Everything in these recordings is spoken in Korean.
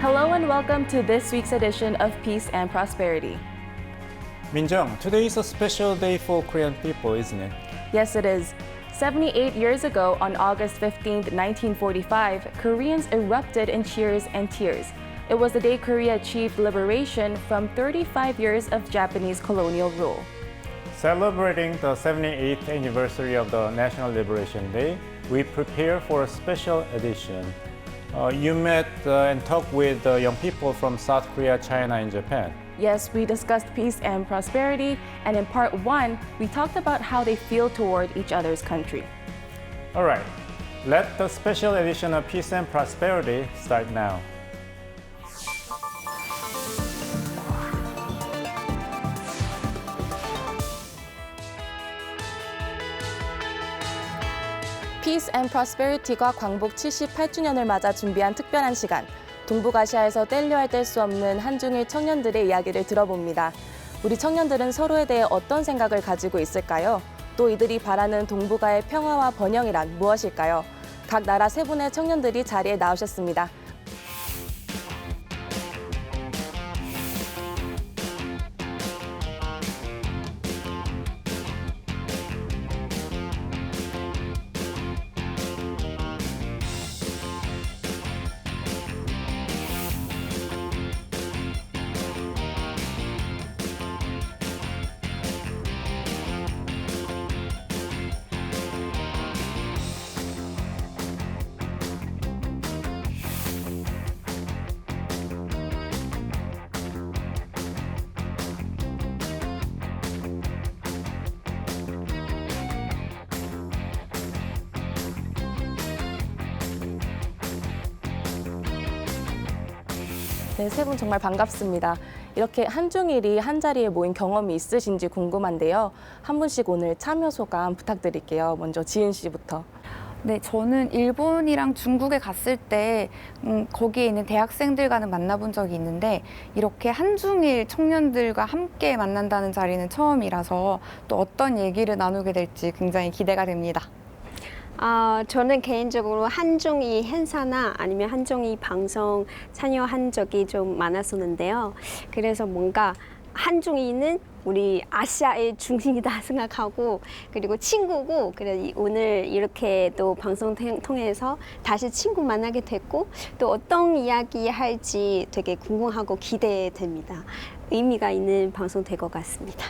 Hello and welcome to this week's edition of Peace and Prosperity. Minjung, today is a special day for Korean people, isn't it? Yes, it is. 78 years ago, on August 15, 1945, Koreans erupted in cheers and tears. It was the day Korea achieved liberation from 35 years of Japanese colonial rule. Celebrating the 78th anniversary of the National Liberation Day, we prepare for a special edition. Uh, you met uh, and talked with uh, young people from South Korea, China, and Japan. Yes, we discussed peace and prosperity, and in part one, we talked about how they feel toward each other's country. All right, let the special edition of Peace and Prosperity start now. Peace and Prosperity가 광복 78주년을 맞아 준비한 특별한 시간. 동북아시아에서 뗄려야 뗄수 없는 한중일 청년들의 이야기를 들어봅니다. 우리 청년들은 서로에 대해 어떤 생각을 가지고 있을까요? 또 이들이 바라는 동북아의 평화와 번영이란 무엇일까요? 각 나라 세 분의 청년들이 자리에 나오셨습니다. 네, 세 분 정말 반갑습니다. 이렇게 한중일이 한 자리에 모인 경험이 있으신지 궁금한데요. 한 분씩 오늘 참여 소감 부탁드릴게요. 먼저 지은 씨부터. 네, 저는 일본이랑 중국에 갔을 때 음, 거기에 있는 대학생들과는 만나본 적이 있는데 이렇게 한중일 청년들과 함께 만난다는 자리는 처음이라서 또 어떤 얘기를 나누게 될지 굉장히 기대가 됩니다. 아, 저는 개인적으로 한중이 행사나 아니면 한중이 방송 참여한 적이 좀 많았었는데요. 그래서 뭔가 한중이는 우리 아시아의 중심이다 생각하고 그리고 친구고 그래 이- 오늘 이렇게 또 방송 통- 통해서 다시 친구 만나게 됐고 또 어떤 이야기 할지 되게 궁금하고 기대됩니다. 의미가 있는 방송 될 것 같습니다.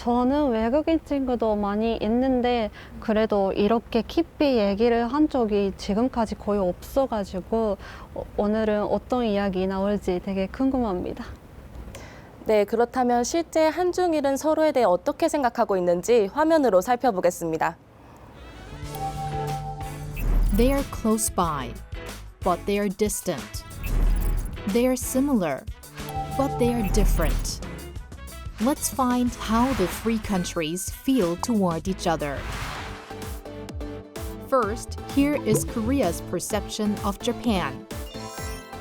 저는 외국인 친구도 많이 있는데 그래도 이렇게 깊이 얘기를 한 적이 지금까지 거의 없어가지고 어, 오늘은 어떤 이야기 나올지 되게 궁금합니다. 네, 그렇다면 실제 한중일은 서로에 대해 어떻게 생각하고 있는지 화면으로 살펴보겠습니다. They are close by, but they are distant. They are similar, but they are different. Let's find how the three countries feel toward each other. First, here is Korea's perception of Japan.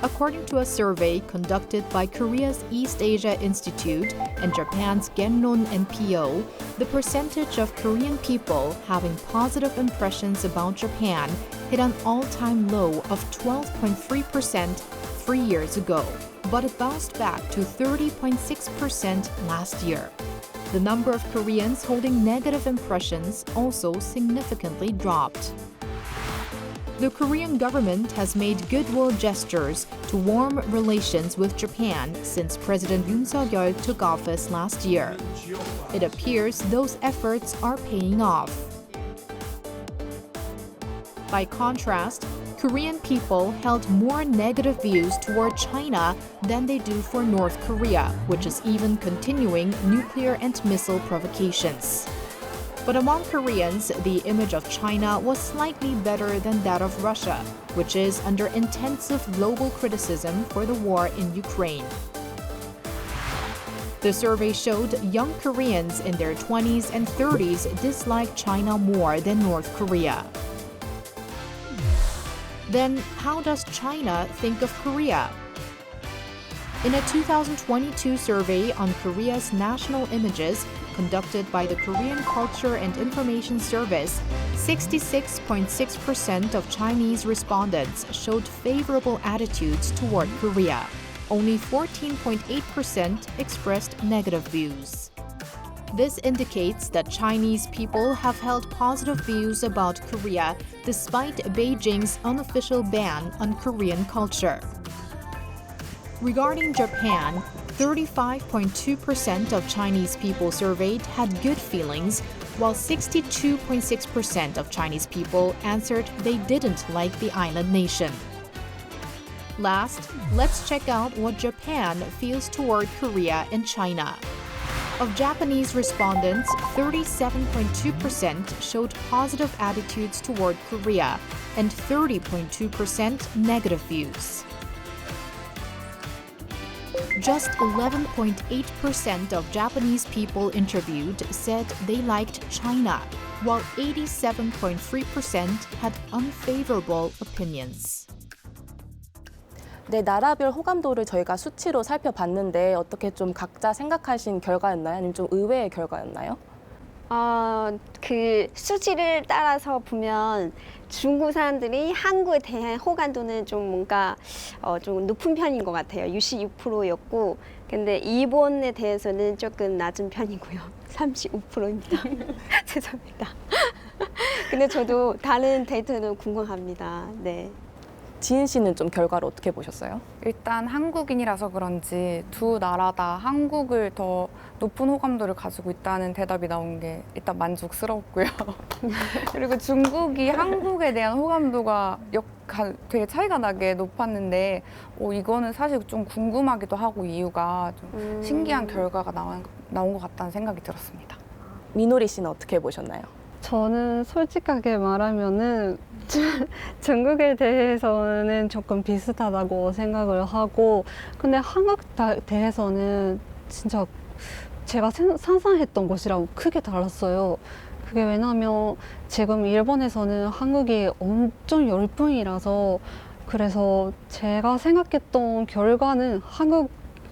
According to a survey conducted by Korea's East Asia Institute and Japan's Genron NPO, the percentage of Korean people having positive impressions about Japan hit an all time low of 12.3% three years ago, but it bounced back to 30.6% last year. The number of Koreans holding negative impressions also significantly dropped. The Korean government has made goodwill gestures to warm relations with Japan since President Yoon Suk-yeol took office last year. It appears those efforts are paying off. By contrast, Korean people held more negative views toward China than they do for North Korea, which is even continuing nuclear and missile provocations. But among Koreans, the image of China was slightly better than that of Russia, which is under intensive global criticism for the war in Ukraine. The survey showed young Koreans in their 20s and 30s dislike China more than North Korea. Then, how does China think of Korea? In a 2022 survey on Korea's national images conducted by the Korean Culture and Information Service, 66.6% of Chinese respondents showed favorable attitudes toward Korea. Only 14.8% expressed negative views. This indicates that Chinese people have held positive views about Korea despite Beijing's unofficial ban on Korean culture. Regarding Japan, 35.2% of Chinese people surveyed had good feelings, while 62.6% of Chinese people answered they didn't like the island nation. Last, let's check out what Japan feels toward Korea and China. Of Japanese respondents, 37.2% showed positive attitudes toward Korea and 30.2% negative views. Just 11.8% of Japanese people interviewed said they liked China, while 87.3% had unfavorable opinions. 네, 나라별 호감도를 저희가 수치로 살펴봤는데 어떻게 좀 각자 생각하신 결과였나요? 아니면 좀 의외의 결과였나요? 어, 그 수치를 따라서 보면 중국 사람들이 한국에 대한 호감도는 좀 뭔가 어, 좀 높은 편인 것 같아요. 66%였고, 근데 일본에 대해서는 조금 낮은 편이고요. 35%입니다. 죄송합니다. 근데 저도 다른 데이터는 궁금합니다. 네. 지은 씨는 좀 결과를 어떻게 보셨어요? 일단 한국인이라서 그런지 두 나라 다 한국을 더 높은 호감도를 가지고 있다는 대답이 나온 게 일단 만족스럽고요. 그리고 중국이 한국에 대한 호감도가 역, 가- 되게 차이가 나게 높았는데 어, 이거는 사실 좀 궁금하기도 하고 이유가 좀 음. 신기한 결과가 나온, 나온 것 같다는 생각이 들었습니다. 민호리 씨는 어떻게 보셨나요? 저는 솔직하게 말하면은 중국에 대해서는 조금 비슷하다고 생각을 하고 근데 한국 다- 대해서는 진짜 제가 생- 상상했던 것이랑 크게 달랐어요. 그게 왜냐면 지금 일본에서는 한국이 엄청 열풍이라서 그래서 제가 생각했던 결과는 한국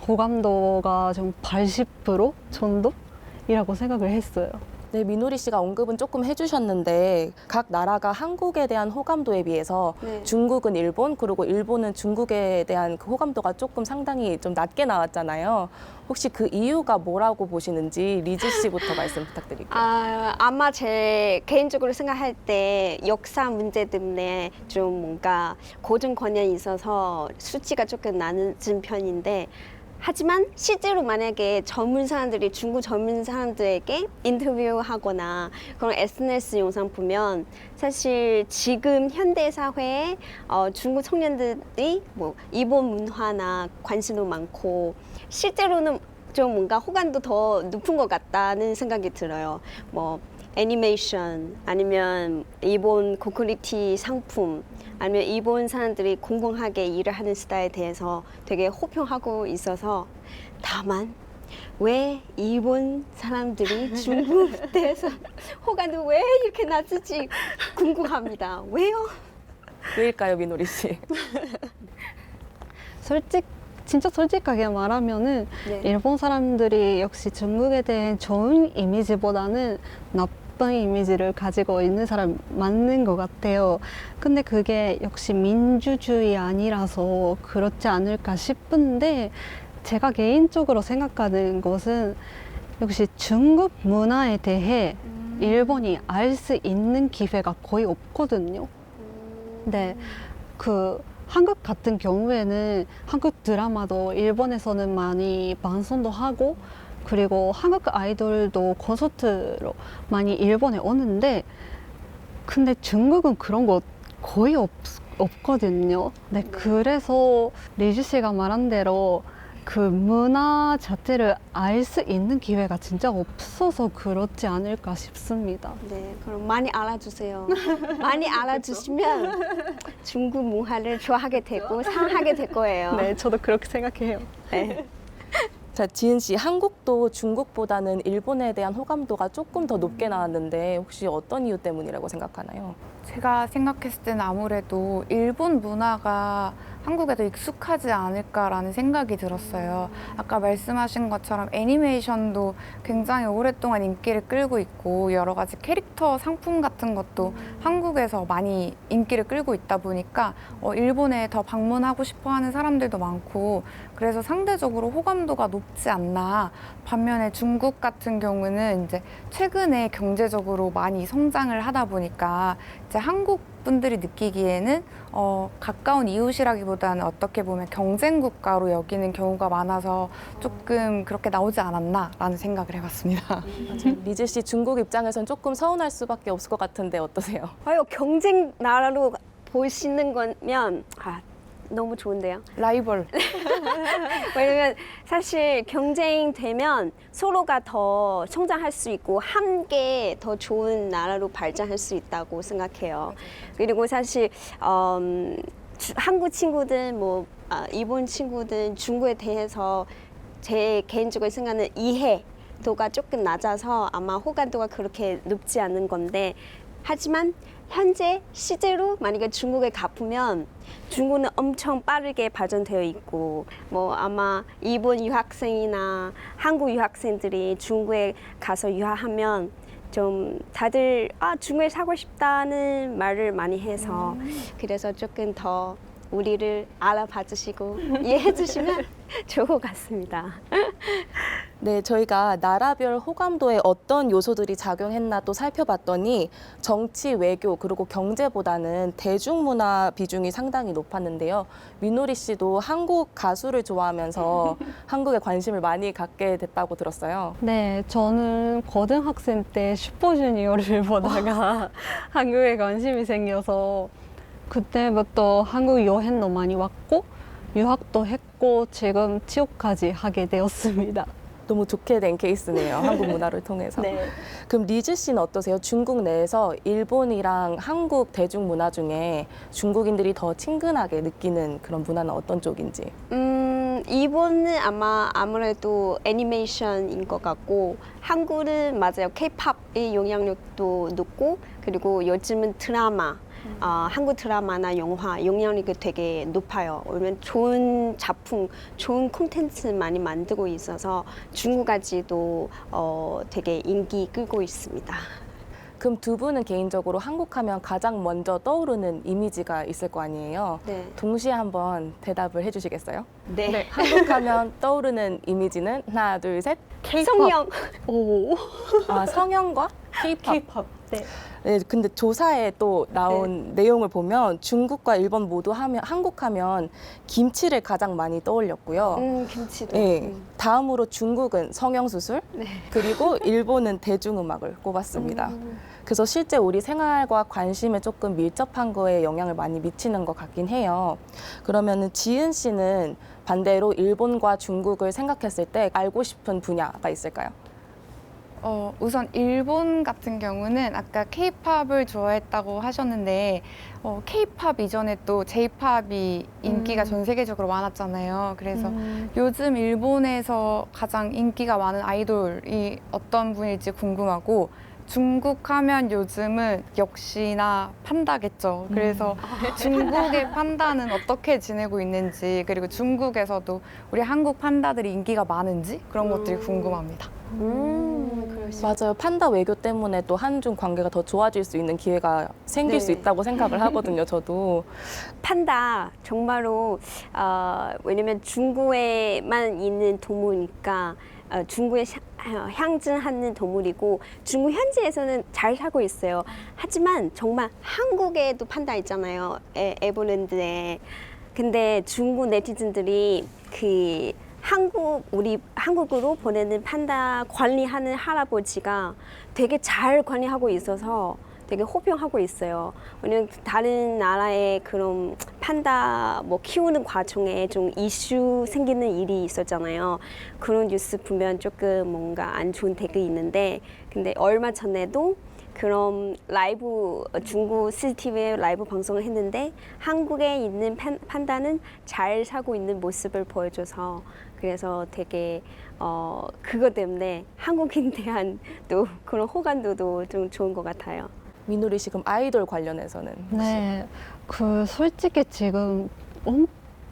호감도가 좀 80% 정도 이라고 생각을 했어요. 네, 민호리 씨가 언급은 조금 해주셨는데 각 나라가 한국에 대한 호감도에 비해서 네. 중국은 일본 그리고 일본은 중국에 대한 그 호감도가 조금 상당히 좀 낮게 나왔잖아요. 혹시 그 이유가 뭐라고 보시는지 리즈 씨부터 말씀 부탁드릴게요. 아, 아마 제 개인적으로 생각할 때 역사 문제 때문에 좀 뭔가 고정 관념이 있어서 수치가 조금 낮은 편인데 하지만 실제로 만약에 젊은 사람들이 중국 젊은 사람들에게 인터뷰하거나 그런 SNS 영상 보면 사실 지금 현대 사회에 어, 중국 청년들이 뭐 일본 문화나 관심도 많고 실제로는 좀 뭔가 호감도 더 높은 것 같다는 생각이 들어요. 뭐 애니메이션 아니면 일본 고퀄리티 상품 아니면 일본 사람들이 공공하게 일을 하는 스타일에 대해서 되게 호평하고 있어서 다만 왜 일본 사람들이 중국 대해서 호감도 왜 이렇게 낮을지 궁금합니다. 왜요? 왜일까요, 민호리 씨? 솔직 진짜 솔직하게 말하면은 네. 일본 사람들이 역시 중국에 대한 좋은 이미지보다는 나쁜 이미지를 가지고 있는 사람 맞는 것 같아요. 근데 그게 역시 민주주의 아니라서 그렇지 않을까 싶은데 제가 개인적으로 생각하는 것은 역시 중국 문화에 대해 일본이 알 수 있는 기회가 거의 없거든요. 네. 그 한국 같은 경우에는 한국 드라마도 일본에서는 많이 방송도 하고 그리고 한국 아이돌도 콘서트로 많이 일본에 오는데 근데 중국은 그런 거 거의 없, 없거든요. 네, 그래서 리즈 씨가 말한 대로 그 문화 자체를 알 수 있는 기회가 진짜 없어서 그렇지 않을까 싶습니다. 네, 그럼 많이 알아주세요. 많이 알아주시면 중국 문화를 좋아하게 되고 사랑하게 될 거예요. 네, 저도 그렇게 생각해요. 네. 자, 지은 씨, 한국도 중국보다는 일본에 대한 호감도가 조금 더 높게 나왔는데 혹시 어떤 이유 때문이라고 생각하나요? 제가 생각했을 때는 아무래도 일본 문화가 한국에 더 익숙하지 않을까라는 생각이 들었어요. 아까 말씀하신 것처럼 애니메이션도 굉장히 오랫동안 인기를 끌고 있고 여러 가지 캐릭터 상품 같은 것도 한국에서 많이 인기를 끌고 있다 보니까 어, 일본에 더 방문하고 싶어 하는 사람들도 많고 그래서 상대적으로 호감도가 높지 않나. 반면에 중국 같은 경우는 이제 최근에 경제적으로 많이 성장을 하다 보니까 이제 한국 분들이 느끼기에는 어, 가까운 이웃이라기보다는 어떻게 보면 경쟁 국가로 여기는 경우가 많아서 조금 그렇게 나오지 않았나라는 생각을 해봤습니다. 리즈 씨 중국 입장에선 조금 서운할 수밖에 없을 것 같은데 어떠세요? 아유 경쟁 나라로 보시는 거면 아, 너무 좋은데요. 라이벌. 왜냐면 사실 경쟁 되면 서로가 더 성장할 수 있고 함께 더 좋은 나라로 발전할 수 있다고 생각해요. 그리고 사실 음, 주- 한국 친구들 뭐 아, 일본 친구들 중국에 대해서 제 개인적으로 생각하는 이해 도가 조금 낮아서 아마 호감도가 그렇게 높지 않은 건데 하지만 현재 실제로 만약에 중국에 가보면 중국은 엄청 빠르게 발전되어 있고 뭐 아마 일본 유학생이나 한국 유학생들이 중국에 가서 유학하면 좀 다들 아 중국에 사고 싶다는 말을 많이 해서 그래서 조금 더 우리를 알아봐 주시고 이해해 주시면 좋을 것 같습니다. 네, 저희가 나라별 호감도에 어떤 요소들이 작용했나 또 살펴봤더니 정치, 외교, 그리고 경제보다는 대중문화 비중이 상당히 높았는데요. 민노리 씨도 한국 가수를 좋아하면서 한국에 관심을 많이 갖게 됐다고 들었어요. 네, 저는 고등학생 때 슈퍼주니어를 보다가 한국에 관심이 생겨서 그때부터 한국 여행도 많이 왔고 유학도 했고 지금 취업까지 하게 되었습니다. 너무 좋게 된 케이스네요. 한국 문화를 통해서. 그럼 리즈 씨는 어떠세요? 중국 내에서 일본이랑 한국 대중 문화 중에 중국인들이 더 친근하게 느끼는 그런 문화는 어떤 쪽인지? 음, 일본은 아마 아무래도 애니메이션인 것 같고 한국은 맞아요. K-팝의 영향력도 높고 그리고 요즘은 드라마, 어, 한국 드라마나 영화 영향력이 되게 높아요. 왜냐면 좋은 작품, 좋은 콘텐츠 많이 만들고 있어서 중국까지도 어, 되게 인기 끌고 있습니다. 그럼 두 분은 개인적으로 한국하면 가장 먼저 떠오르는 이미지가 있을 거 아니에요? 네. 동시에 한번 대답을 해주시겠어요? 네. 한국하면 떠오르는 이미지는 하나, 둘, 셋. 성형. 오, 아, 성형과. K-pop. 네. 네, 근데 조사에 또 나온 내용을 보면 중국과 일본 모두 하면 한국 하면 김치를 가장 많이 떠올렸고요. 음, 김치도. 네, 음. 다음으로 중국은 성형 수술, 그리고 일본은 대중음악을 꼽았습니다. 그래서 실제 우리 생활과 관심에 조금 밀접한 거에 영향을 많이 미치는 것 같긴 해요. 그러면은 지은 씨는 반대로 일본과 중국을 생각했을 때 알고 싶은 분야가 있을까요? 어, 우선 일본 같은 경우는 아까 K-팝을 좋아했다고 하셨는데 어, K-팝 이전에 또 J-팝이 인기가 전 세계적으로 많았잖아요. 그래서 요즘 일본에서 가장 인기가 많은 아이돌이 어떤 분일지 궁금하고 중국 하면 요즘은 역시나 판다겠죠. 그래서 중국의 판다는 어떻게 지내고 있는지 그리고 중국에서도 우리 한국 판다들이 인기가 많은지 그런 것들이 궁금합니다. 음, 수 맞아요. 판다 외교 때문에 또 한중 관계가 더 좋아질 수 있는 기회가 생길 수 네. 있다고 생각을 하거든요. 저도. 판다 정말로 어, 왜냐면 중국에만 있는 동물이니까 어, 중국에 샤- 어, 향증하는 동물이고 중국 현지에서는 잘 살고 있어요. 하지만 정말 한국에도 판다 있잖아요. 에, 에버랜드에. 근데 중국 네티즌들이 그 한국 우리 한국으로 보내는 판다 관리하는 할아버지가 되게 잘 관리하고 있어서 되게 호평하고 있어요. 왜냐면 다른 나라의 그런 판다 뭐 키우는 과정에 좀 이슈 생기는 일이 있었잖아요. 그런 뉴스 보면 조금 뭔가 안 좋은 댓글이 있는데 근데 얼마 전에도 그런 라이브 어, 중국 CCTV에 라이브 방송을 했는데 한국에 있는 판, 판다는 잘 사고 있는 모습을 보여줘서 그래서 되게 어 그것 때문에 한국인 대한 또 그런 호감도도 좀 좋은 것 같아요. 민우리 씨 그럼 아이돌 관련해서는 네, 그 솔직히 지금 엄,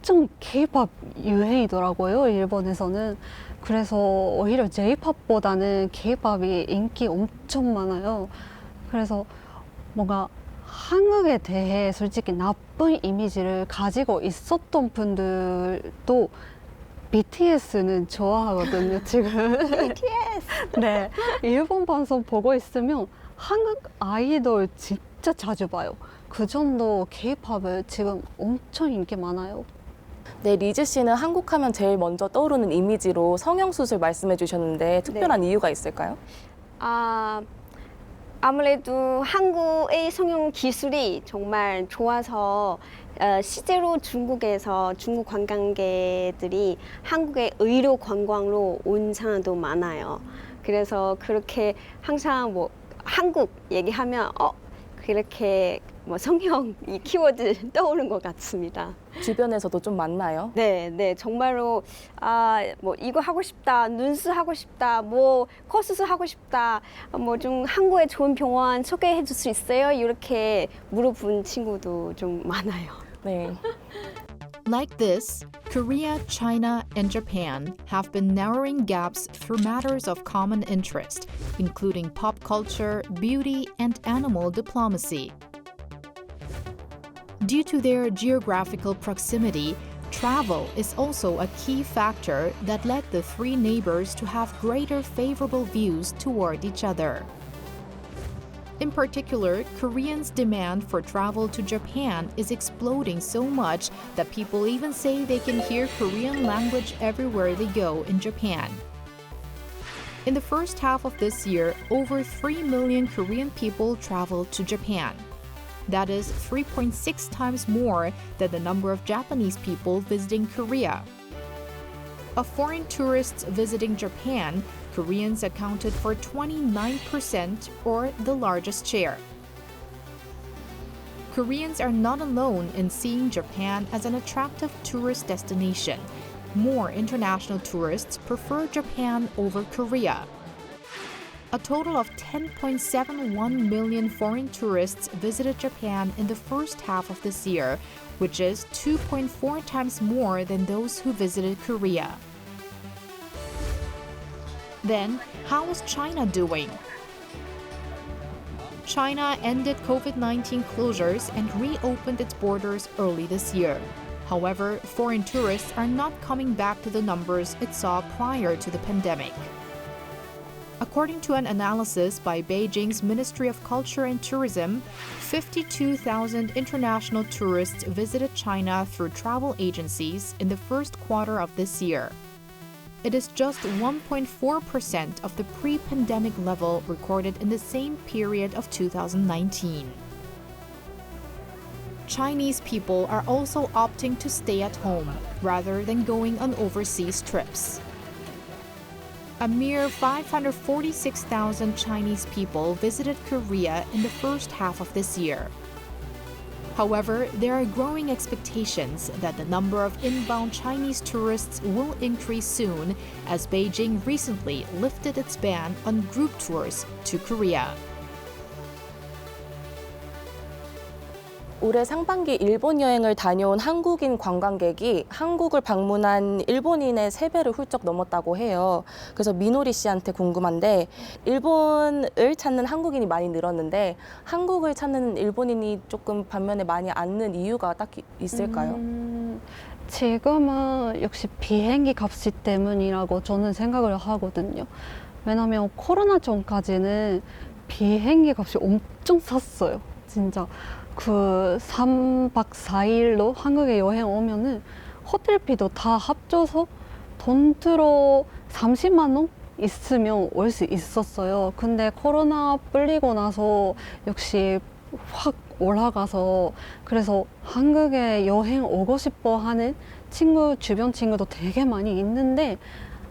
엄청 K-팝 유행이더라고요, 일본에서는. 그래서 오히려 J-팝보다는 K-팝이 인기 엄청 많아요. 그래서 뭔가 한국에 대해 솔직히 나쁜 이미지를 가지고 있었던 분들도 BTS는 좋아하거든요, 지금. BTS! 네. 일본 방송 보고 있으면 한국 아이돌 진짜 자주 봐요. 그 정도 K-팝을 지금 엄청 인기 많아요. 네, 리즈 씨는 한국 하면 제일 먼저 떠오르는 이미지로 성형수술 말씀해 주셨는데 특별한 이유가 있을까요? 아, 아무래도 한국의 성형 기술이 정말 좋아서 어, 실제로 중국에서 중국 관광객들이 한국의 의료 관광로 온 사람도 많아요. 그래서 그렇게 항상 뭐 한국 얘기하면 어 그렇게 뭐 성형 이 키워드 떠오른 것 같습니다. 주변에서도 좀 많나요? 네, 네, 정말로 아, 뭐 이거 하고 싶다, 눈수 하고 싶다, 뭐 코수술 하고 싶다, 뭐 좀 한국에 좋은 병원 소개해 줄 수 있어요? 이렇게 물어본 친구도 좀 많아요. 네. Like this, Korea, China, and Japan have been narrowing gaps through matters of common interest, including pop culture, beauty, and animal diplomacy. Due to their geographical proximity, travel is also a key factor that led the three neighbors to have greater favorable views toward each other. In particular, Koreans' demand for travel to Japan is exploding so much that people even say they can hear Korean language everywhere they go in Japan. In the first half of this year, over 3 million Korean people traveled to Japan. That is 3.6 times more than the number of Japanese people visiting Korea. Of foreign tourists visiting Japan, Koreans accounted for 29%, or the largest share. Koreans are not alone in seeing Japan as an attractive tourist destination. More international tourists prefer Japan over Korea. A total of 10.71 million foreign tourists visited Japan in the first half of this year, which is 2.4 times more than those who visited Korea. Then, how is China doing? China ended COVID 19 closures and reopened its borders early this year. However, foreign tourists are not coming back to the numbers it saw prior to the pandemic. According to an analysis by Beijing's Ministry of Culture and Tourism, 52,000 international tourists visited China through travel agencies in the first quarter of this year. It is just 1.4% of the pre pandemic level recorded in the same period of 2019. Chinese people are also opting to stay at home rather than going on overseas trips. A mere 546,000 Chinese people visited Korea in the first half of this year. However, there are growing expectations that the number of inbound Chinese tourists will increase soon as Beijing recently lifted its ban on group tours to Korea. 올해 상반기 일본 여행을 다녀온 한국인 관광객이 한국을 방문한 일본인의 세배를 훌쩍 넘었다고 해요. 그래서 미노리 씨한테 궁금한데 일본을 찾는 한국인이 많이 늘었는데 한국을 찾는 일본인이 조금 반면에 많이 않는 이유가 딱히 있을까요? 음, 지금은 역시 비행기 값이 때문이라고 저는 생각을 하거든요. 왜냐면 코로나 전까지는 비행기 값이 엄청 쌌어요. 진짜 그 3박 4일로 한국에 여행 오면은 호텔비도 다 합쳐서 돈 들어 30만 원 있으면 올 수 있었어요. 근데 코로나 풀리고 나서 역시 확 올라가서 그래서 한국에 여행 오고 싶어 하는 친구 주변 친구도 되게 많이 있는데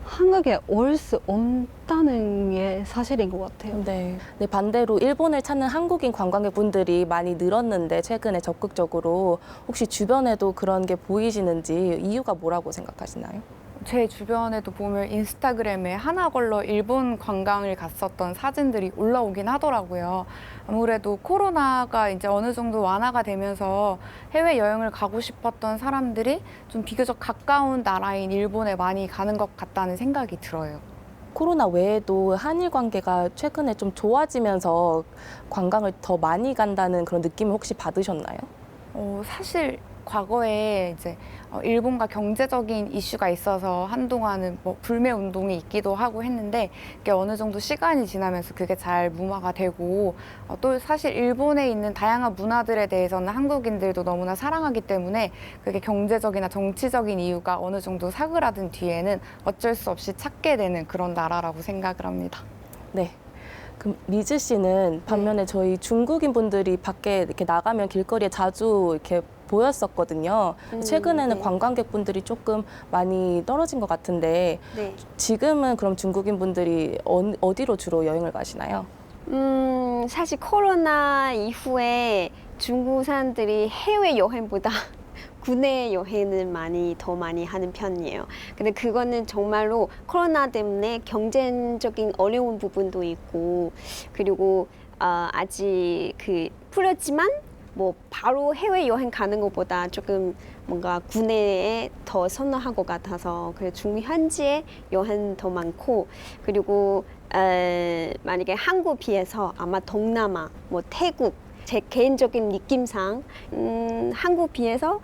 한국에 올 수 없다는 게 사실인 것 같아요. 네. 네, 반대로 일본을 찾는 한국인 관광객분들이 많이 늘었는데 최근에 적극적으로 혹시 주변에도 그런 게 보이시는지 이유가 뭐라고 생각하시나요? 제 주변에도 보면 인스타그램에 하나 걸러 일본 관광을 갔었던 사진들이 올라오긴 하더라고요. 아무래도 코로나가 이제 어느 정도 완화가 되면서 해외 여행을 가고 싶었던 사람들이 좀 비교적 가까운 나라인 일본에 많이 가는 것 같다는 생각이 들어요. 코로나 외에도 한일 관계가 최근에 좀 좋아지면서 관광을 더 많이 간다는 그런 느낌을 혹시 받으셨나요? 어, 사실 과거에 이제 어, 일본과 경제적인 이슈가 있어서 한동안은 뭐 불매 운동이 있기도 하고 했는데 그게 어느 정도 시간이 지나면서 그게 잘 무마가 되고 어, 또 사실 일본에 있는 다양한 문화들에 대해서는 한국인들도 너무나 사랑하기 때문에 그게 경제적이나 정치적인 이유가 어느 정도 사그라든 뒤에는 어쩔 수 없이 찾게 되는 그런 나라라고 생각을 합니다. 네. 그럼 리즈 씨는 반면에 저희 중국인 분들이 밖에 이렇게 나가면 길거리에 자주 이렇게 보였었거든요. 음, 최근에는 네. 관광객 분들이 조금 많이 떨어진 것 같은데 네. 지금은 그럼 중국인 분들이 어, 어디로 주로 여행을 가시나요? 음, 사실 코로나 이후에 중국 사람들이 해외 여행보다 국내 여행을 많이 더 많이 하는 편이에요. 근데 그거는 정말로 코로나 때문에 경제적인 어려운 부분도 있고 그리고 어, 아직 그 풀렸지만 뭐 바로 해외 여행 가는 것보다 조금 뭔가 국내에 더 선호한 것 같아서 그래 중국 현지에 여행 더 많고 그리고 에, 만약에 한국 비해서 아마 동남아 뭐 태국 제 개인적인 느낌상 음, 한국 비해서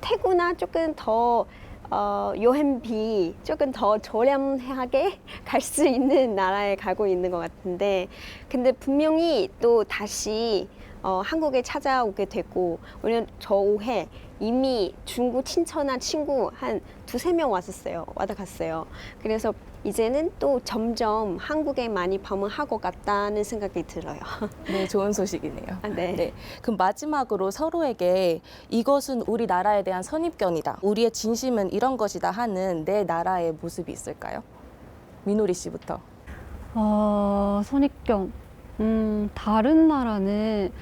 태국나 조금 더 어, 여행비 조금 더 저렴하게 갈 수 있는 나라에 가고 있는 것 같은데 근데 분명히 또 다시 어, 한국에 찾아오게 됐고 왜냐면 저 올해 이미 중국 친척나 친구 한 두세 명 왔었어요 왔다 갔어요 그래서 이제는 또 점점 한국에 많이 방문할 것 같다는 생각이 들어요 네, 좋은 소식이네요. 아, 네. 네. 그럼 마지막으로 서로에게 이것은 우리 나라에 대한 선입견이다. 우리의 진심은 이런 것이다 하는 내 나라의 모습이 있을까요? 민호리 씨부터. 어, 선입견. 음, 다른 나라는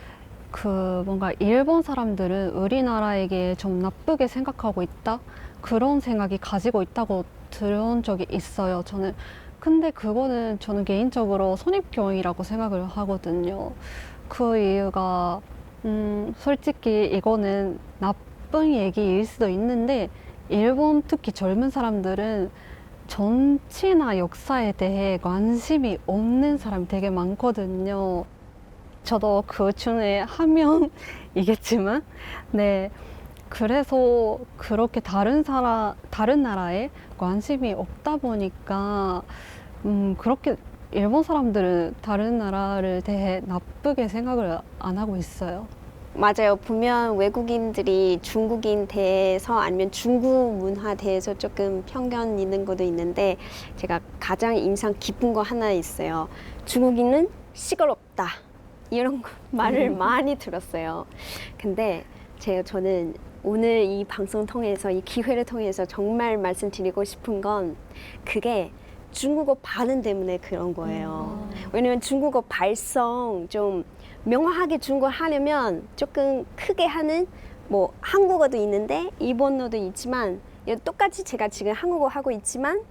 그 뭔가 일본 사람들은 우리나라에게 좀 나쁘게 생각하고 있다? 그런 생각이 가지고 있다고 들은 적이 있어요. 저는. 근데 그거는 저는 개인적으로 선입견이라고 생각을 하거든요. 그 이유가, 음, 솔직히 이거는 나쁜 얘기일 수도 있는데, 일본 특히 젊은 사람들은 정치나 역사에 대해 관심이 없는 사람이 되게 많거든요. 저도 그 중에 한 명이겠지만, 네. 그래서 그렇게 다른 사람, 다른 나라에 관심이 없다 보니까, 음, 그렇게 일본 사람들은 다른 나라를 대해 나쁘게 생각을 안 하고 있어요. 맞아요. 보면 외국인들이 중국인 대해서 아니면 중국 문화 대해서 조금 편견 있는 것도 있는데 제가 가장 인상 깊은 거 하나 있어요. 중국인은 시끄럽다. 이런 거 말을 많이 들었어요. 근데 제가 저는 오늘 이 방송 통해서 이 기회를 통해서 정말 말씀드리고 싶은 건 그게 중국어 발음 때문에 그런 거예요. 왜냐면 중국어 발성 좀 명확하게 중국어 하려면 조금 크게 하는 뭐 한국어도 있는데 일본어도 있지만 똑같이 제가 지금 한국어 하고 있지만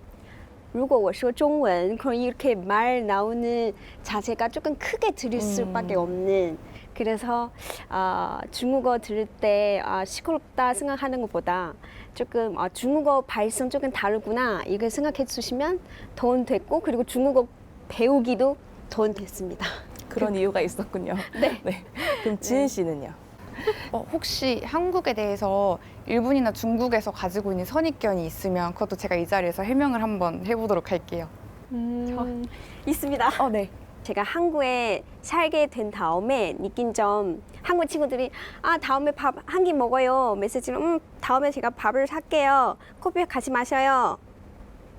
如果我说中文 그럼 이렇게 말 나오는 자세가 조금 크게 들릴 수밖에 없는 그래서 아, 중국어 들을 때 아, 시끄럽다 생각하는 것보다 조금 아, 중국어 발성 조금 다르구나 이걸 생각해 주시면 도움 됐고 그리고 중국어 배우기도 도움 됐습니다. 그런 이유가 있었군요. 네. 그럼 지은 씨는요? 어, 혹시 한국에 대해서 일본이나 중국에서 가지고 있는 선입견이 있으면 그것도 제가 이 자리에서 해명을 한번 해보도록 할게요. 음, 있습니다. 어, 네. 제가 한국에 살게 된 다음에 느낀 점 한국 친구들이 아 다음에 밥 한 끼 먹어요 메시지는 음 다음에 제가 밥을 살게요 커피 같이 마셔요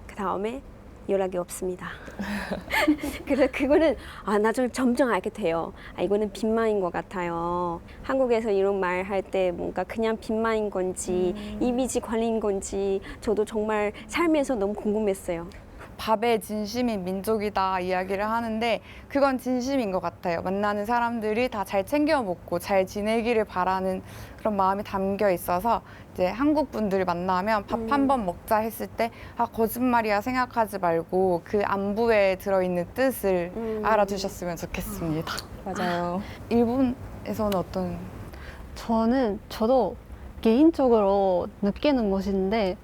그 다음에 연락이 없습니다. 그래서 그거는 아 나중에 점점 알게 돼요. 아 이거는 빈말인 것 같아요. 한국에서 이런 말 할 때 뭔가 그냥 빈말인 건지 이미지 관리인 건지 저도 정말 살면서 너무 궁금했어요 밥에 진심인 민족이다 이야기를 하는데 그건 진심인 것 같아요. 만나는 사람들이 다 잘 챙겨 먹고 잘 지내기를 바라는 그런 마음이 담겨 있어서 이제 한국 분들 만나면 밥 한 번 먹자 했을 때 아 거짓말이야 생각하지 말고 그 안부에 들어있는 뜻을 음. 알아두셨으면 좋겠습니다. 맞아요. 일본에서는 어떤 저는 저도 개인적으로 느끼는 것인데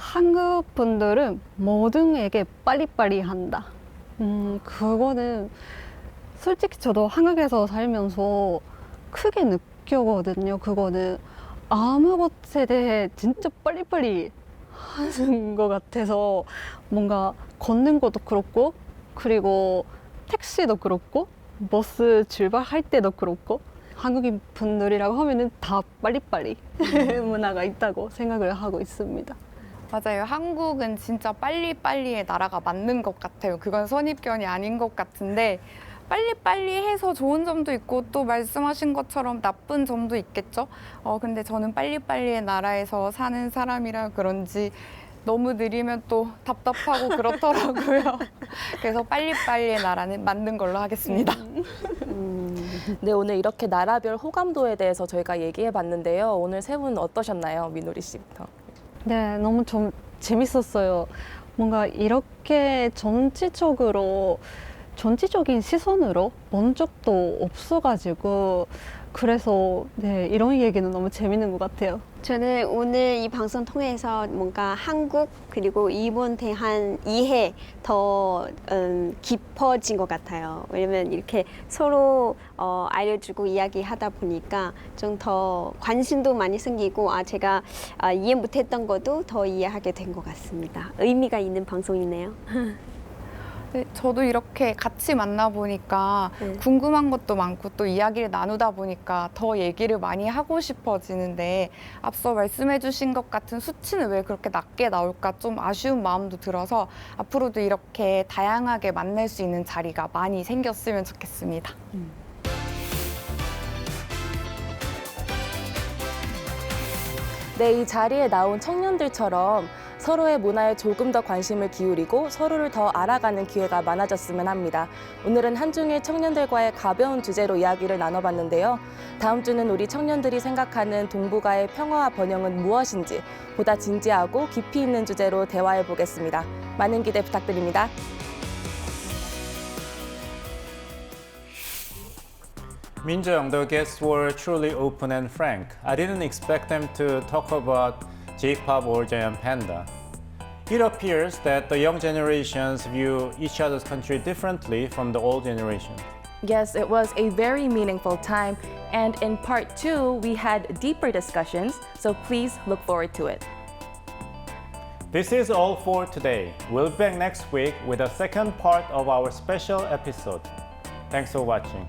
한국 분들은 모든에게 빨리빨리 한다. 음, 그거는 솔직히 저도 한국에서 살면서 크게 느껴거든요. 그거는 아무 것에 대해 진짜 빨리빨리 하는 것 같아서 뭔가 걷는 것도 그렇고 그리고 택시도 그렇고 버스 출발할 때도 그렇고 한국인 분들이라고 하면은 다 빨리빨리 문화가 있다고 생각을 하고 있습니다. 맞아요. 한국은 진짜 빨리빨리의 나라가 맞는 것 같아요. 그건 선입견이 아닌 것 같은데 빨리빨리 해서 좋은 점도 있고 또 말씀하신 것처럼 나쁜 점도 있겠죠. 어, 근데 저는 빨리빨리의 나라에서 사는 사람이라 그런지 너무 느리면 또 답답하고 그렇더라고요. 그래서 빨리빨리의 나라는 맞는 걸로 하겠습니다. 네, 오늘 이렇게 나라별 호감도에 대해서 저희가 얘기해 봤는데요. 오늘 세 분 어떠셨나요? 민우리 씨부터. 네, 너무 좀 재밌었어요. 뭔가 이렇게 전체적으로 전체적인 시선으로 본 적도 없어가지고 그래서 네, 이런 얘기는 너무 재밌는 것 같아요. 저는 오늘 이 방송 통해서 뭔가 한국 그리고 일본 대한 이해 더 음, 깊어진 것 같아요. 왜냐면 이렇게 서로 어, 알려주고 이야기하다 보니까 좀 더 관심도 많이 생기고 아 제가 아, 이해 못했던 것도 더 이해하게 된 것 같습니다. 의미가 있는 방송이네요. 네, 저도 이렇게 같이 만나보니까 네. 궁금한 것도 많고 또 이야기를 나누다 보니까 더 얘기를 많이 하고 싶어지는데 앞서 말씀해주신 것 같은 수치는 왜 그렇게 낮게 나올까 좀 아쉬운 마음도 들어서 앞으로도 이렇게 다양하게 만날 수 있는 자리가 많이 생겼으면 좋겠습니다. 네, 이 자리에 나온 청년들처럼 서로의 문화에 조금 더 관심을 기울이고 서로를 더 알아가는 기회가 많아졌으면 합니다. 오늘은 한중일 청년들과의 가벼운 주제로 이야기를 나눠봤는데요. 다음 주는 우리 청년들이 생각하는 동북아의 평화와 번영은 무엇인지 보다 진지하고 깊이 있는 주제로 대화해 보겠습니다. 많은 기대 부탁드립니다. Minjeong, the guests were truly open and frank. I didn't expect them to talk about J-pop or Giant Panda. It appears that the young generations view each other's country differently from the old generation. Yes, it was a very meaningful time. And in part two, we had deeper discussions. So please look forward to it. This is all for today. We'll be back next week with the second part of our special episode. Thanks for watching.